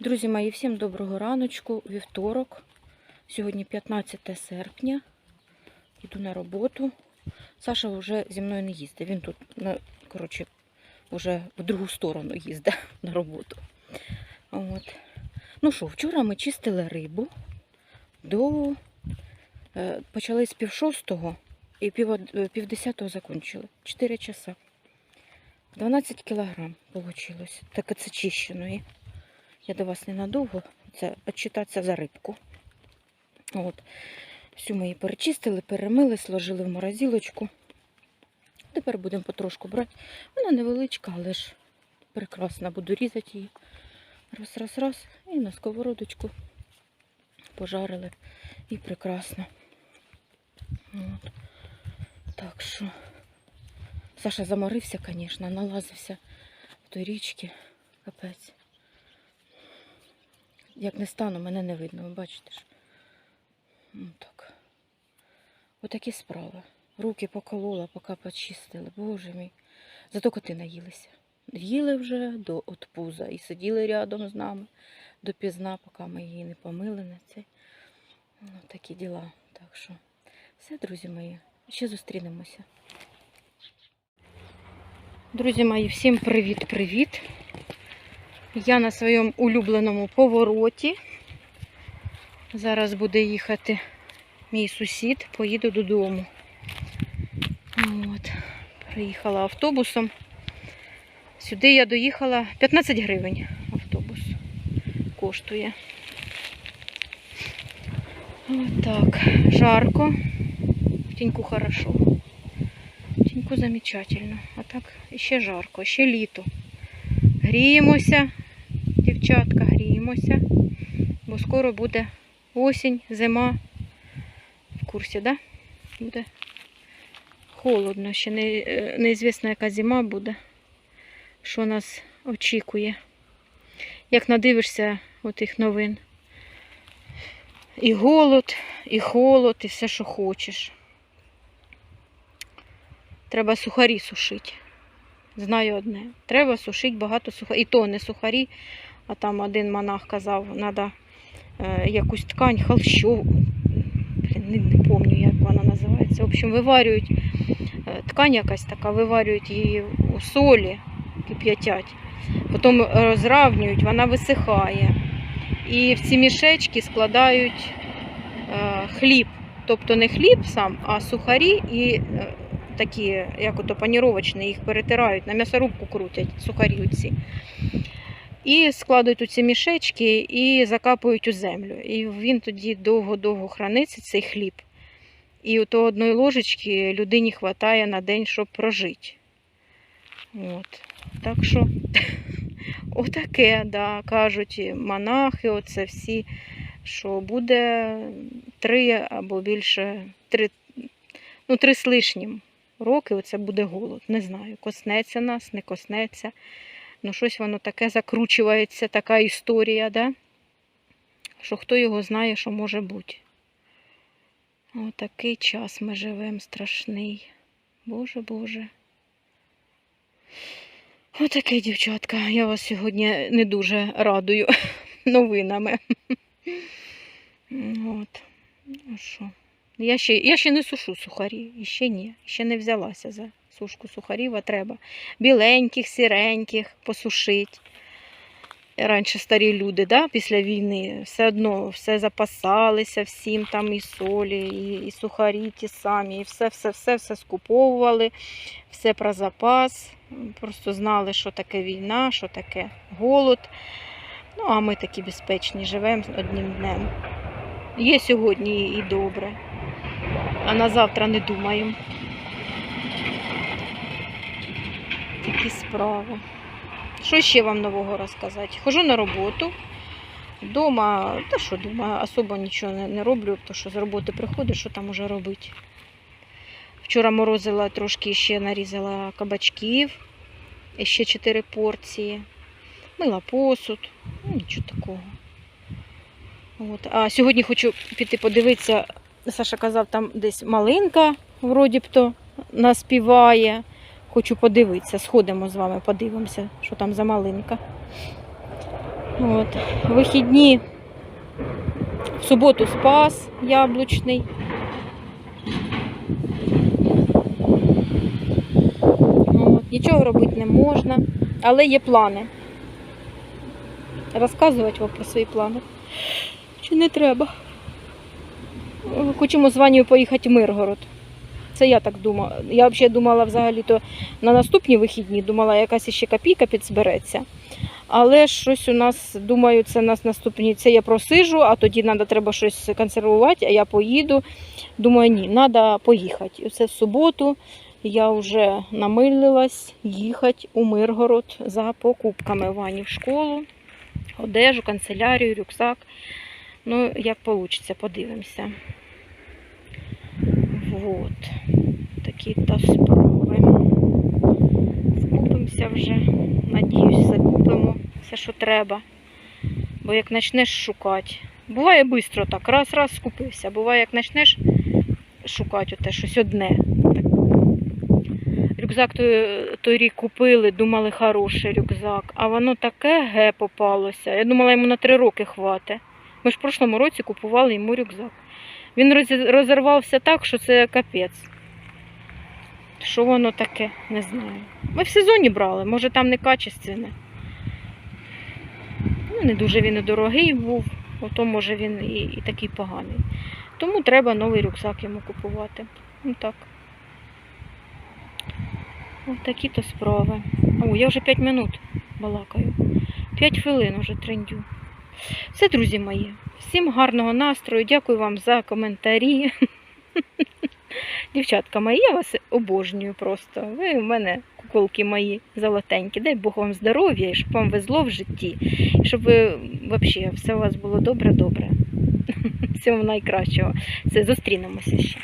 Друзі мої, всім доброго раночку, вівторок. Сьогодні 15 серпня. Йду на роботу. Саша вже зі мною не їздить. Він тут, коротше, вже в другу сторону їздить на роботу. От. Ну що, вчора ми чистили рибу до. Е, почали з пів шостого і пів, е, пів десятого закінчили. 4 часа. 12 кілограм вийшло. Так це чищеної. Я до вас ненадовго. Це відчитатися за рибку. От. Всю ми її перечистили, перемили, сложили в морозилочку. Тепер будемо потрошку брати. Вона невеличка, але ж прекрасна. Буду різати її. Раз, раз, раз. І на сковородочку пожарили. І прекрасно. От. Так що. Саша заморився, звісно, налазився в той річки. Капець. Як не стану, мене не видно, ви бачите ж. Ну, так. Отакі справи. Руки поколола, поки почистили. Боже мій. Зато коти наїлися. Їли вже до отпуза і сиділи рядом з нами допізна, поки ми її не помили на цей. Ну, такі діла. Так що, все, друзі мої, ще зустрінемося. Друзі мої, всім привіт-привіт. Я на своєму улюбленому повороті. Зараз буде їхати мій сусід, поїду додому. От. Приїхала автобусом. Сюди я доїхала 15 гривень автобус коштує. От. Жарко. В тіньку хорошо. В тіньку замечательно. А так ще жарко, ще літо. Гріємося, дівчатка, гріємося, бо скоро буде осінь, зима. В курсі, да? Буде холодно, ще не, е, неізвісно, яка зима буде, що нас очікує. Як надивишся отих новин. І голод, і холод, і все, що хочеш. Треба сухарі сушити. Знаю одне. Треба сушити багато сухарів. І то не сухарі, а там один монах казав, треба якусь ткань, холщову. Блін, не, не пам'ятаю, як вона називається. В общем, виварюють е, ткань якась така, виварюють її у солі, кип'ятять. Потім розравнюють, вона висихає. І в ці мішечки складають е, хліб. Тобто не хліб сам, а сухарі і е, такі, як ото паніровочні, їх перетирають, на м'ясорубку крутять сухарі ці. І складають у ці мішечки і закапують у землю. І він тоді довго-довго храниться, цей хліб. І то одної ложечки людині вистачає на день, щоб прожити. От. Так що, отаке, да, кажуть монахи, оце всі, що буде три або більше, три, ну, три з лишнім роки оце буде голод. Не знаю, коснеться нас, не коснеться. Ну, щось воно таке закручується, така історія, да? що хто його знає, що може бути. Отакий час ми живемо страшний. Боже Боже. Отакий, дівчатка, я вас сьогодні не дуже радую новинами. От. Ну що? Я ще, я ще не сушу сухарі, ще ні. Ще не взялася за сушку сухарів, а треба біленьких, сіреньких посушити. Раніше старі люди, да, після війни, все одно все запасалися всім там і солі, і, і сухарі ті самі, і все, все, все, все скуповували, все про запас. Просто знали, що таке війна, що таке голод. Ну, а ми такі безпечні, живемо одним днем. Є сьогодні і добре, а на завтра не думаємо. Такі справи. Що ще вам нового розказати? Хожу на роботу. Дома, та що дома, особо нічого не, роблю, тому що з роботи приходиш, що там уже робити. Вчора морозила трошки ще нарізала кабачків, ще 4 порції. Мила посуд, ну, нічого такого. От. А сьогодні хочу піти подивитися. Саша казав, там десь малинка, вроді б то, наспіває. Хочу подивитися. Сходимо з вами, подивимося, що там за малинка. От. Вихідні в суботу спас яблучний. От. Нічого робити не можна, але є плани. Розказувати вам про свої плани. Чи не треба? Хочемо з Ванею поїхати в Миргород. Це я так думала. Я взагалі думала взагалі-то на наступні вихідні, думала, якась ще копійка підзбереться. Але щось у нас, думаю, це нас наступні. Це я просижу, а тоді треба треба щось консервувати, а я поїду. Думаю, ні, треба поїхати. І це в суботу я вже намилилась їхати у Миргород за покупками Вані в школу, одежу, канцелярію, рюкзак. Ну, як вийде, подивимося. Вот. Такі то справи. Скупимося вже. Надіюсь, закупимо все, що треба. Бо як почнеш шукати. Буває швидко так, раз-раз скупився. Буває, як почнеш шукати оте щось одне. Так. Рюкзак той, той рік купили, думали, хороший рюкзак, а воно таке ге попалося. Я думала, йому на три роки хватить. Ми ж в прошлому році купували йому рюкзак. Він розірвався так, що це капець. Що воно таке, не знаю. Ми в сезоні брали, може там не качественне. Ну, не дуже він і дорогий був, ото може він і, і такий поганий. Тому треба новий рюкзак йому купувати. Ну так. Ось такі то справи. О, я вже 5 минут балакаю. 5 хвилин вже трендю. Все, друзі мої. Всім гарного настрою. Дякую вам за коментарі. Дівчатка мої, я вас обожнюю просто. Ви в мене куколки мої золотенькі. Дай Бог вам здоров'я щоб вам везло в житті. Щоб ви взагалі все у вас було добре-добре. Всього найкращого. Все, зустрінемося ще.